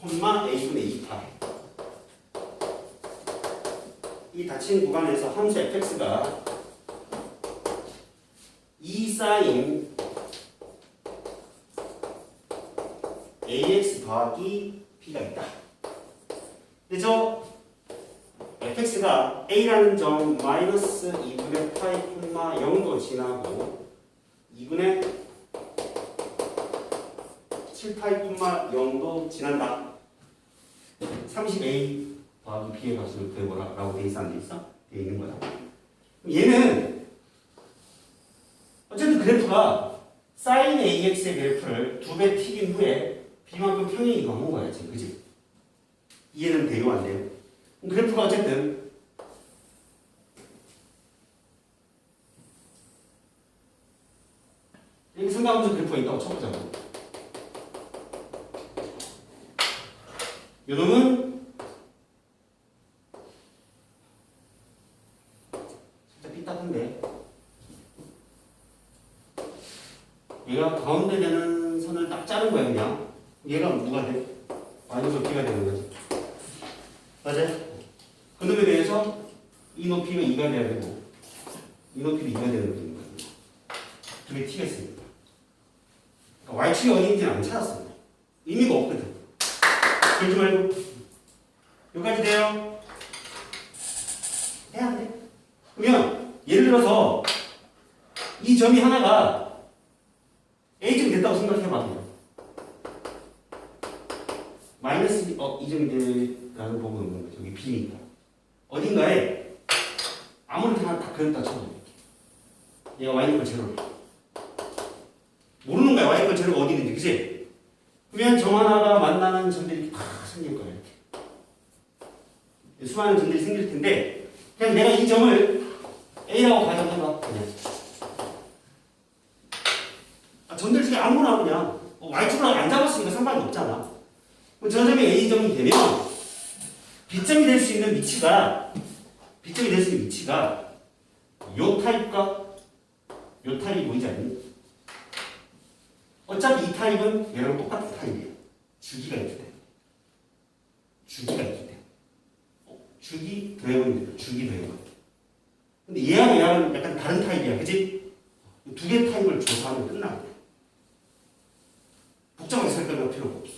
콤마 a분의 2파이 이 닫힌 구간에서 함수 fx가 2 사인 ax 더하기 b가 있다. 근데 저 fx가 a라는 점 마이너스 2분의 파이 콤마 0도 지나고 2분의 7파이 콤마 0도 지난다. 30a 더하기 b의 값을 구해보라 라고 돼 있어 안 돼 있어? 돼 있는 거야. 얘는 어쨌든 그래프가 사인 ax의 그래프를 두 배 튀긴 후에 b만큼 평행이 넘은 거야 지금 그지? 이해는 돼요 안 돼요? 그래프가 어쨌든 여기 삼각함수 그래프가 있다고 쳐보자고 요놈은 살짝 삐딱한데. 얘가 가운데 되는 선을 딱 자른 거야 그냥. 얘가 누가 돼? 마이너스 B가 되는 거지. 맞아요? 그 놈에 대해서 이 높이가 2가 돼야 되고 이 높이도 2가 되는 거거든요 두개 튀겠습니다. 그러니까 Y축이 어디인지는 안 찾았습니다. 의미가 없거든 그러지 말고 여기까지 돼요? 돼야 돼. 그러면 예를 들어서 이 점이 하나가 A점 됐다고 생각해봐 마이너스 어, 이 점이 되라는 부분은 여기 B니까. 어딘가에 아무리 하나 다 그렸다 쳐도 얘가 Y니까 제로를. 모르는 거야. Y니까 제로가 어디 있는지. 그치? 그러면 점 하나가 만나는 점들이 이렇게 다 생길 거야 이렇게. 수많은 점들이 생길 텐데 그냥 내가 이 점을 A라고 가정해봐 그냥. 아, 점들 중에 아무나 그냥 어, Y축을 안 잡았으니까 상관이 없잖아. 저 점이 A점이 되면 B점이 될 수 있는 위치가 B점이 될 수 있는 위치가 요 타입과 요 타입이 보이지 않니? 어차피 이 타입은 얘랑 똑같은 타입이에요. 주기가 있기 때문에. 주기가 있기 때문에. 어, 주기 더해보면 주기 더해보 근데 얘하고 얘하고는 약간 다른 타입이야. 그치? 두개 타입을 조사하면 끝나. 복잡하게 설명할 필요가 없어.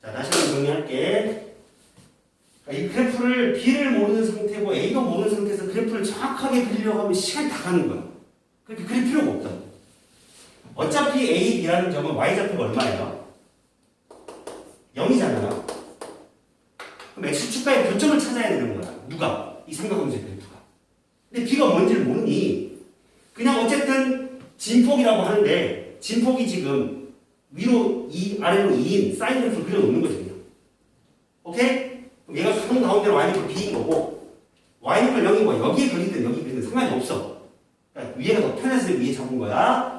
자, 다시 한번 정리할게. 이 그래프를 B를 모르는 상태고 A도 모르는 상태에서 그래프를 정확하게 그리려고 하면 시간이 다 가는 거야. 그렇게 그릴 필요가 없다. 어차피 A, B라는 점은 Y좌표가 얼마예요? 0이잖아요. 그럼 X축과의 교점을 찾아야 되는 거야. 누가? 이 삼각형제 그래프가. 근데 B가 뭔지를 모르니 그냥 어쨌든 진폭이라고 하는데 진폭이 지금 위로 2, 아래로 2인 사인 그래프를 그려놓는 거죠. 오케이? 그럼 얘가 한 가운데로 Y니까 B인 거고 Y니까 0인 거야. 여기에 그리든 여기 그리든 상관이 없어. 그러니까 위에가 더 편해서 위에 잡은 거야.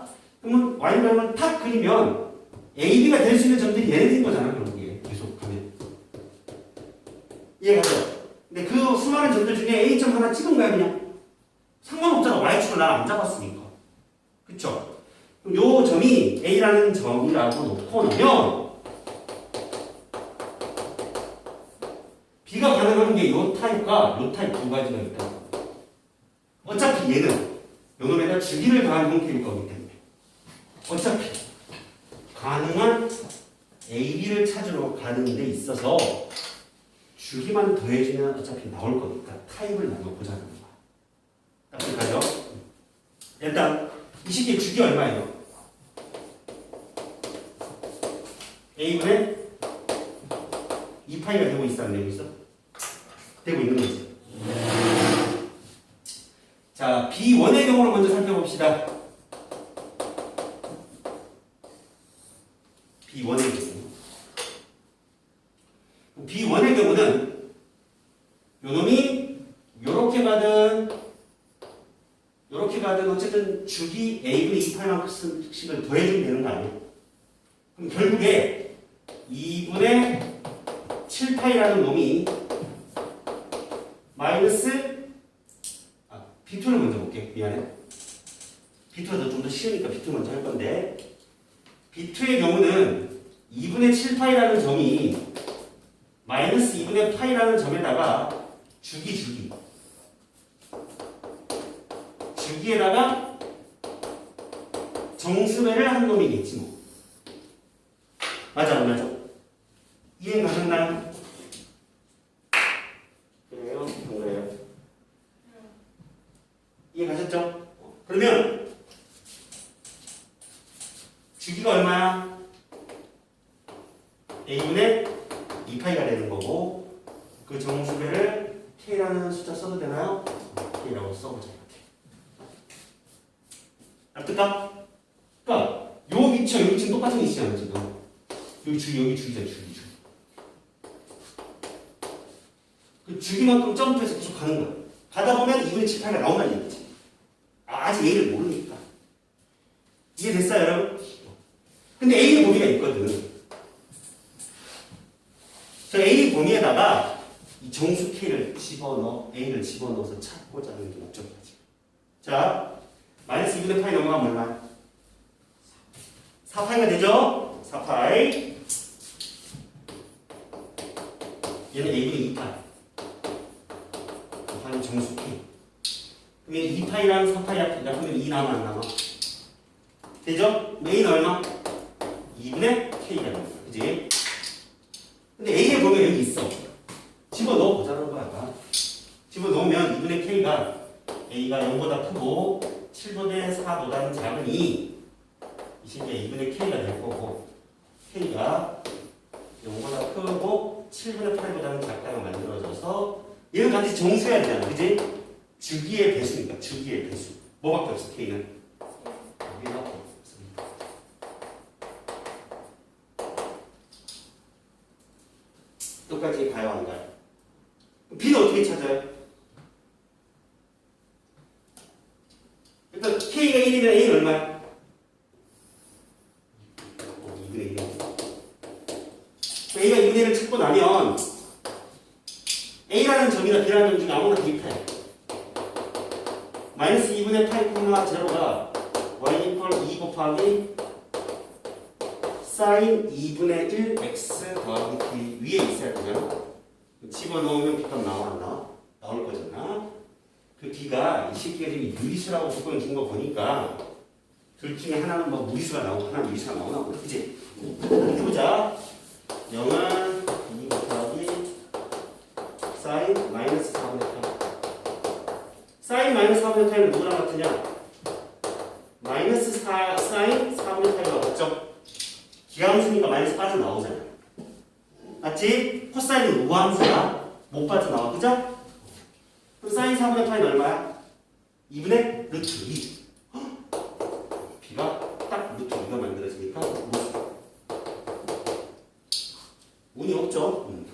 그러면 Y명을 탁 그리면 A, B가 될 수 있는 점들이 얘네들인 거잖아, 결국에. 계속 가면. 이해가죠? 근데 그 수많은 점들 중에 A점 하나 찍은 거야, 그냥. 상관없잖아. Y축을 나안 잡았으니까. 그쵸? 그럼 요 점이 A라는 점이라고 놓고 나면 B가 가능한 게 요 타입과 요 타입 두 가지가 있다. 어차피 얘는 요놈에다 주기를 더하는 형태일 거기 때문에. 어차피 가능한 A, B를 찾으러 가는 데 있어서 주기만 더해주면 어차피 나올 거니까 타입을 나눠보자는 거야. 딱 가죠? 일단 이 식의 주기 얼마예요? A분의 2파이가 되고 있어 안 되고 있어? 되고 있는 거지. 자, B1의 경우를 먼저 살펴봅시다. B1의 경우. B1의 경우는 요놈이 요렇게 가든 요렇게 가든 주기 A분의 2파이만큼씩을 더해주면 되는 거 아니에요? 그럼 결국에 2분의 7파이라는 놈이 마이너스 아, B2를 먼저 볼게. 미안해. B2가 좀더 쉬우니까 B2 먼저 할 건데. B2의 경우는 2분의 7파이라는 점이 마이너스 2분의 파이라는 점에다가 주기 주기 주기에다가 정수배를 한 놈이겠지 뭐 맞아 안 맞아? 이해 가셨나요? 그래요? 안 그래요? 이해 가셨죠? 어, 그러면 주기가 얼마야? a분의 2파이가 되는 거고 그 정수배를 k라는 숫자 써도 되나요? k라고 써보자 이렇게 알뜰까? 그러니까 요 위치와 요 위치는 똑같은 위치잖아 지금 여기 주 여기 주기잖아 주기 주. 그 주기만큼 점프해서 계속 가는 거야 가다 보면 2분의 7, 8가 나온다는 얘기지 아, 아직 A를 모르니까 이해됐어요 여러분? 근데 A의 범위가 있거든 저 A 범위에다가 이 정수 K를 집어넣어 A를 집어넣어서 찾고자 하는 게 목적이지. 자, 마이너스 2분의 파이 넘어가면 얼마야? 4파이가 되죠? 4파이. 얘는 A분의 2파이. 2파이는 정수 K. 그러면 2파이랑 4파이 합- 합하면 2 남아 안 남아? 되죠? A는 얼마? 2분의 K가 거야. 그지? 근데 A의 범위가 여기 있어. 집어 넣어 보자는 거야. 집어 넣으면 2분의 K가 A가 0보다 크고 7분의 4보다는 작으니 이 새끼가 2분의 K가 될 거고 K가 0보다 크고 7분의 8보다는 작다가 만들어져서 얘는 반드시 정수해야 되잖아. 그지? 주기의 배수니까 주기의 배수. 뭐밖에 없어 K는. 여기가 없습니다. 끝까지 가요 안 가요? B는 어떻게 찾아요? 일단 K가 1이면 A는 얼마야? 어, 2분의 1. A가 2분의 1을 찾고 나면 A라는 점이나 B라는 점 중에 아무나 대입해. 마이너스 2분의 8, 제로가 y 이퀄 2 곱하기 사인 2분의 1 x 더하기 t 위에 있어야 되잖아. 집어넣으면 b값 나와 안 나와? 나올 거잖아. 그 b가 이 새끼가 지금 유리수라고 조건을 준거 보니까 둘 중에 하나는 뭐 무리수가 나오고 하나는 유리수가 나오나 보다. 그치? 해보자. 0은 2 곱하기 사인 마이너스 4분의 8. 사인 마이너스 4분의 8은 누구랑 같으냐? 마이너스 4 사인 4분의 8과 같죠? 기하함수니까 마이너스 빠져나오잖아. 맞지? 코사인은 우함수야. 못 빠져나와. 그죠? 그럼 사인 4분의 8은 얼마야? 2분의 루트 2. 헉! B가 딱 루트 2가 만들어지니까 운이 없죠? 음.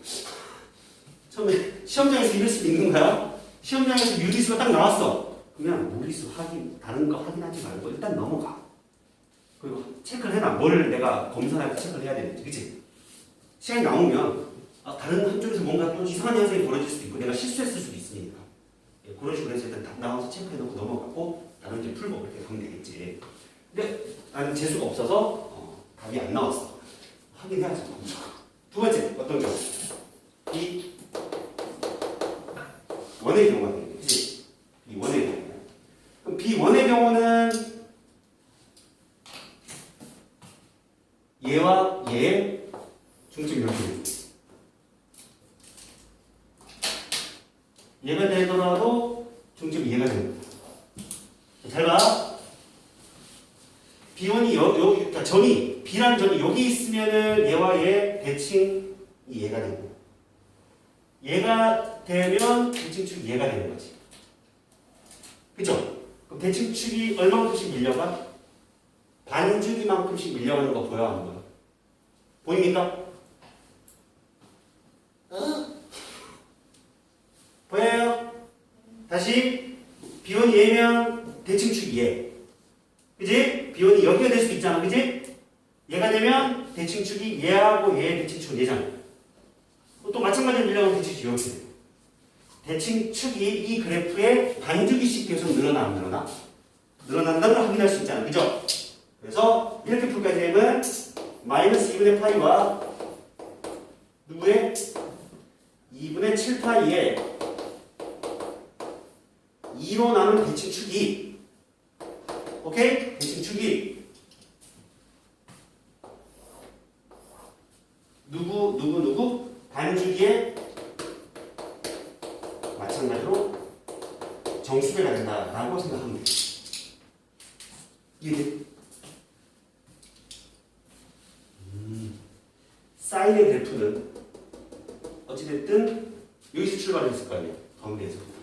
처음에 시험장에서 이럴 수도 있는 거야. 시험장에서 유리수가 딱 나왔어. 그냥 무리수 확인, 다른 거 확인하지 말고 일단 넘어가. 그리고 체크를 해놔. 뭘 내가 검사할 때 체크를 해야 되는지. 그치? 시간이 나오면 아, 다른 한쪽에서 뭔가 또 이상한 현상이 벌어질 수도 있고 내가 실수했을 수도 있으니까. 예, 그런 식으로 해서 일단 답 나와서 체크해놓고 넘어가고 다른 문제 풀고 이렇게 가면 되겠지. 근데 나는 재수가 없어서 어, 답이 안 나왔어. 확인해야지. 먼저. 두 번째 어떤 경우? 이 원의 경우가 되겠지. 이 원의 경우. 그럼 B1의 경우는 얘와 얘의 중점 이렇게 돼. 얘가 되더라도 중점이 얘가 되는 거야. 잘 봐. B1이 여, 여, 그러니까 점이 B라는 점이 여기 있으면은 얘와 얘 대칭이 얘가 되고 얘가 되면 대칭축이 얘가 되는 거지. 그죠? 그럼 대칭축이 얼마만큼씩 밀려가? 반주기만큼씩 밀려가는 거 보여 안 보여? 보입니까? 보여요? 다시 비원이 얘면 대칭축이 얘. 그지? 비원이 여기가 될 수도 있잖아. 그지? 얘가 되면 대칭축이 얘하고 얘의 대칭축은 얘잖아. 또 마찬가지로 밀려가는 대칭축이 이렇게 돼. 대칭 축이 이 그래프에 반주기씩 계속 늘어나 안 늘어나? 늘어난다는 걸 확인할 수 있잖아. 그죠? 그래서 이렇게 풀까지 되면 마이너스 2분의 파이와 누구의 2분의 7파이에 2로 나눈 대칭 축이 오케이? 대칭축이 누구 누구 누구 반주기에 마찬가지로 정수배가 된다라고 생각하면 돼요. 이해돼? 음, 사인의 그래프는 어찌됐든 여기서 출발했을 거 아니에요. 잠깐만.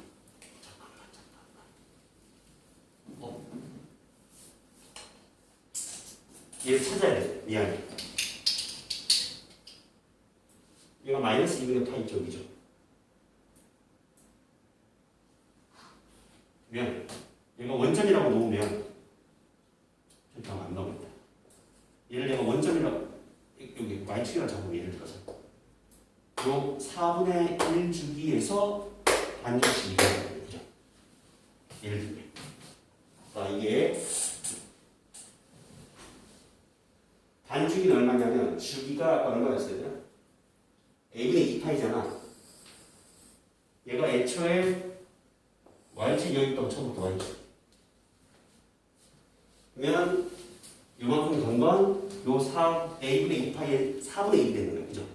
어. 얘를 찾아야 돼. 미안해. 얘가 마이너스 2분의 파이 쪽이죠. 미안해. 얘가 원점이라고 놓으면 절대 안 나옵니다. 얘를 내가 원점이라고 여기 y축이라고 잡으면 예를 들어서 요 4분의 1 주기에서 반드시 이겨야 되죠. 예를 들면. 자, 이게 반주기는 얼마냐면 주기가 아까 얼마였어요? a분의 2파이잖아. 얘가 애초에 y축 여기 있다고 처음부터 y축. 그러면 요만큼 간건요 4, a분의 2파이의 4분의 1이 되는 거예요. 그죠?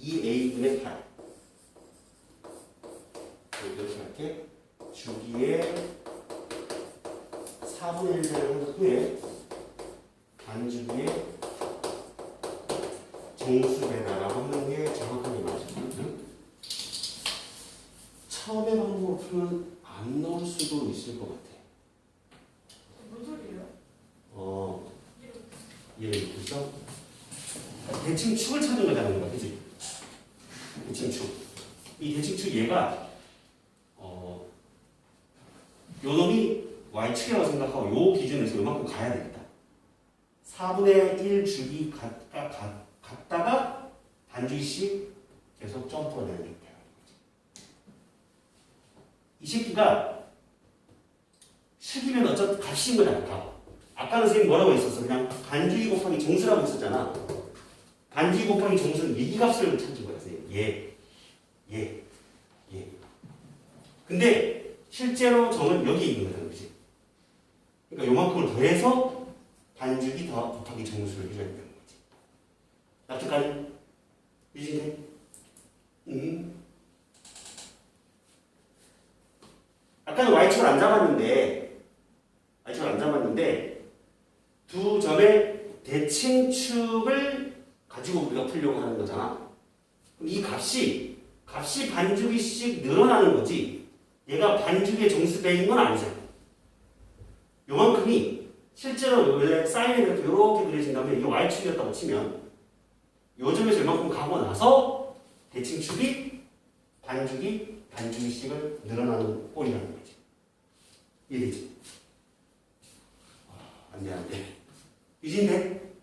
2a분의 8. 이렇게 할게. 주기에 4분의 1을 한 후에 반주기에 정수배다라고 하는 게 정확하게 맞거든요. 풀면 안 나올 수도 있을 것 같아. 뭔 소리예요? 어, 예, 그죠? 대칭 축을 찾는 거잖아요, 우리가. 그지? 대칭 축. 이 대칭 축 얘가, 어, 요 놈이 y축이라고 생각하고 요 기준에서 요만큼 가야 되겠다. 4분의 1 주기 갔다, 갔, 갔다가 반주기씩 계속 거예요. 이 새끼가 식이면 어차피 값인 거잖아, 값. 아까는 선생님 뭐라고 했었어? 그냥 반주기 곱하기 정수라고 했었잖아. 반주기 곱하기 정수는 미기값을 찾는 거야, 선생님. 예, 예, 예. 근데 실제로 정은 여기 있는 거잖아, 그지? 그러니까 요만큼을 더해서 반주기 더 곱하기 정수를 해줘야 되는 거지. 납득하니? 유진이? 음. 아까는 y축을 안 잡았는데, y축을 안 잡았는데, 두 점의 대칭축을 가지고 우리가 풀려고 하는 거잖아. 그럼 이 값이, 값이 반주기씩 늘어나는 거지, 얘가 반주기의 정수배인 건 아니잖아. 요만큼이 실제로 사인의 그래프 이렇게 그려진다면 이게 y축이었다고 치면 요 점에서 요만큼 가고 나서 대칭축이 반주기, 반주기씩을 늘어나는 꼴이라는 거지. 이해되지? 아, 안 돼, 안 돼. 유진데?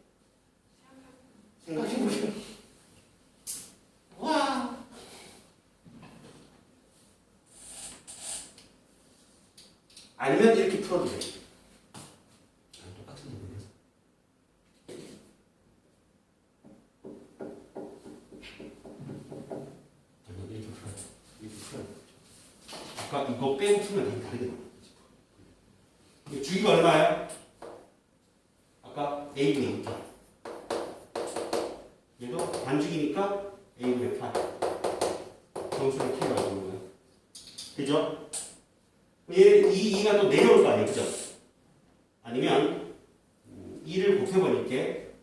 생각해보세요. 와! 아니면 이렇게 풀어도 돼. 아, 똑같은 부분이어서. 아니면 이렇게 풀어요. 이렇게 풀어요. 아까 이거 풀면 되게 다르게 나와요. 이거 주기가 얼마야? 아까 A분의 2파. 얘도 반주기니까 A분의 8. 정수를 K라고 하는 거예요. 그죠? 얘, 이 2가 또 내려올 거 아니에요. 그죠? 아니면 2를 곱해버릴게.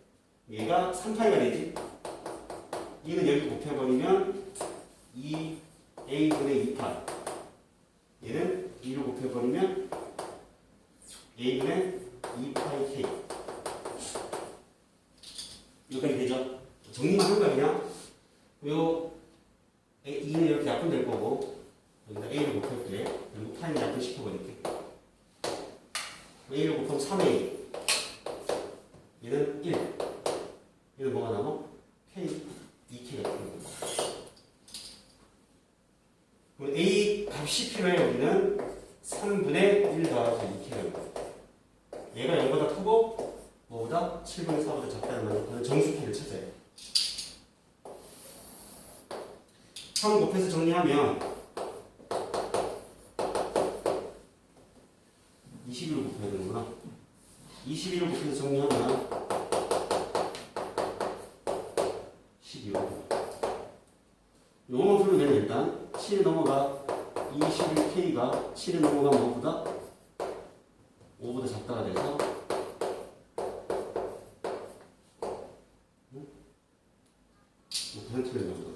얘가 3파이가 되지? 2는 여기 곱해버리면 2 A분의 2파. 얘는 2를 곱해버리면 A분의 2파이 K. 여기까지 되죠? 정리만 한 거야, 그냥. 요, 2는 이렇게 약분될 거고, 여기다 A를 곱할게. 그리고 파이는 약분시켜버릴게. A를 곱하면 3A. 얘는 1. 얘는 뭐가 남아? K, 2K가 되는 거야. 그럼 A 값이 필요해, 여기는 3분의 1 더하기 2K가 얘가 0보다 크고 뭐보다 7분의 4보다 작다는 말은 정수키를 찾아야 돼. 3 곱해서 정리하면 21을 곱해야 되는구나. 21을 곱해서 정리하면 12요. 요거만 풀면 일단. 7이 넘어가 21K가 7이 넘어가 뭐보다? 5보다 5% 정도.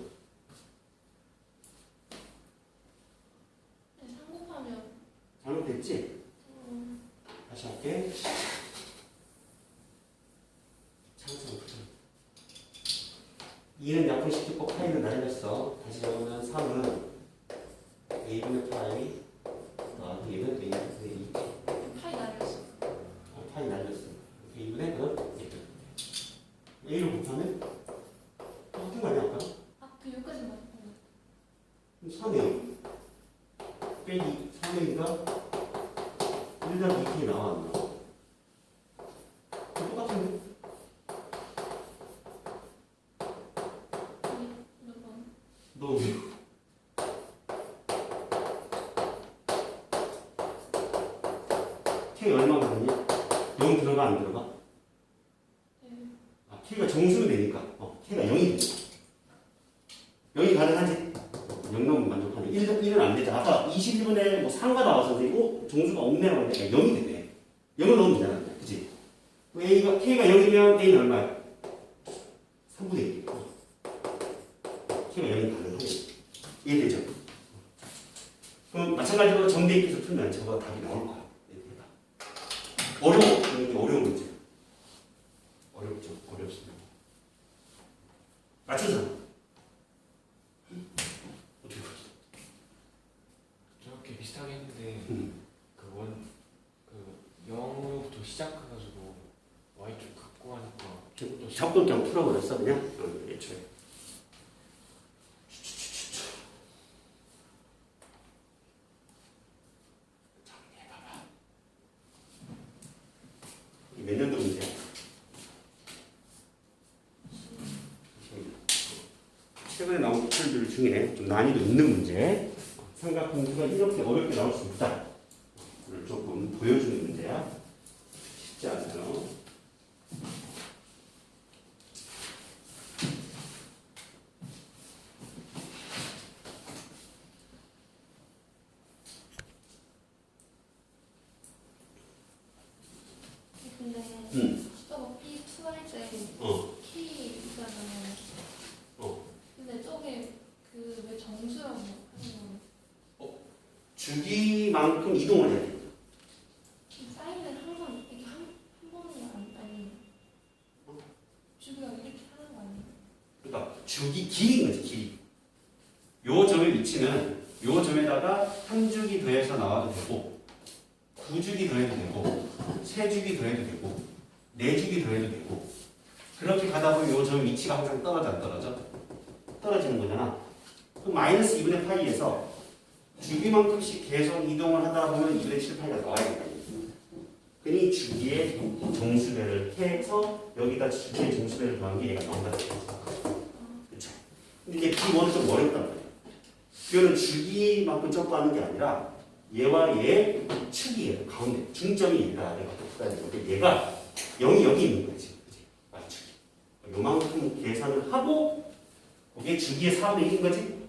1 더하기 2이 나와 안 나와? 똑같은데? 몇 번? 너 K 얼마 받았니? 0 들어가 안 들어가? 네. 아, K가 정수면 되니까 어, K가 0이 돼 0이 가능하지? 0 넘으면 만족하네 1, 1은 안 되죠 아까 21분에 뭐 상가 나와서 되고 정수가 없네라고 하니까 0이 되네 0을 넣으면 되잖아 그치? A가, K가 0이면 A는 얼마야? 3분의 1 K가 0이 가능하네 이해되죠? 그럼 마찬가지로 정대입해서 풀면 저거 답이 나올 거야. 이해되다. 어려워. 이게 어려운 문제. 어렵죠. 어렵습니다. 맞춰서. 어떻게 풀었어? 저렇게 비슷하게 했는데 음. 그원그 0부터 시작해가지고 y축 갖고 하니까 또 자꾸 그냥 풀어버렸어 그냥? 어, 애초에. 정리해봐봐. 이몇 년도 문제야? 최근에 나온 풀들 중에 좀 난이도 있는 문제 삼각형수가 이렇게 어렵게 나올 수 있다. 를 조금 보여주는 문제야 쉽지 않아요 근데 응. 저거 B 투할 때 어, K 있잖아요. 어. 근데 저게 그 왜 정수라고 하는 거? 주기만큼 이동을 해야 돼 사인은 항상 이렇게 한, 한 번이 아니, 아니. 주기가 이렇게 하는 거 아니에요? 그러니까 주기 길이인 거지 길이 요 점의 위치는 요 점에다가 한 주기 더해서 나와도 되고 두 주기 더해도 되고 세 주기 더해도 되고 네 주기 더해도 되고 그렇게 가다 보면 요 점 위치가 항상 떨어져 안 떨어져? 떨어지는 거잖아 그럼 마이너스 2분의 파이에서 주기만큼씩 계속 이동을 하다 보면 2분의 7 파이가 나와야 돼 그니 주기의 정수배를 해서 여기다 주기의 정수배를 더한 게 얘가 나온다 그렇죠. 근데 이제 B1은 좀 어렵단 말이에요. 이거는 주기만큼 점프하는 게 아니라 얘와 얘의 축이에요. 가운데 중점이 얘가 붙어야 되고 근데 얘가 0이 여기 있는 거지. 요만큼 계산을 하고 거기에 주기의 4분의 1인 거지.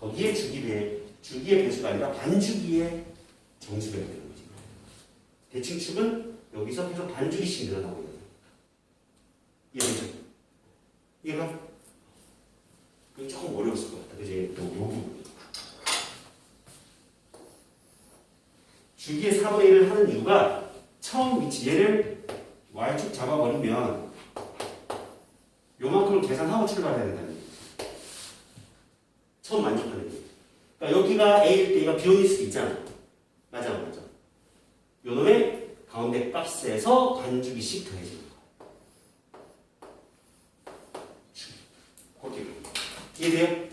거기에 주기의 주기의 배수가 아니라 반주기의 정수배가 되는 거지. 대칭축은 여기서 계속 반주기씩 늘어나고 있는. 이해되죠? 이해가? 그게 조금 어려웠을 것 같다. 그지? 또 요구. 주기의 4분의 1을 하는 이유가 처음 위치, 얘를 Y축 잡아버리면 요만큼을 계산하고 출발해야 된다는 얘기. 처음 만족하는 얘기. 그러니까 여기가 A일 때 얘가 B일 수도 있잖아. 맞아, 맞아. 요 놈의 가운데 값에서 반주기씩 더해지는. 그렇게 이해돼요?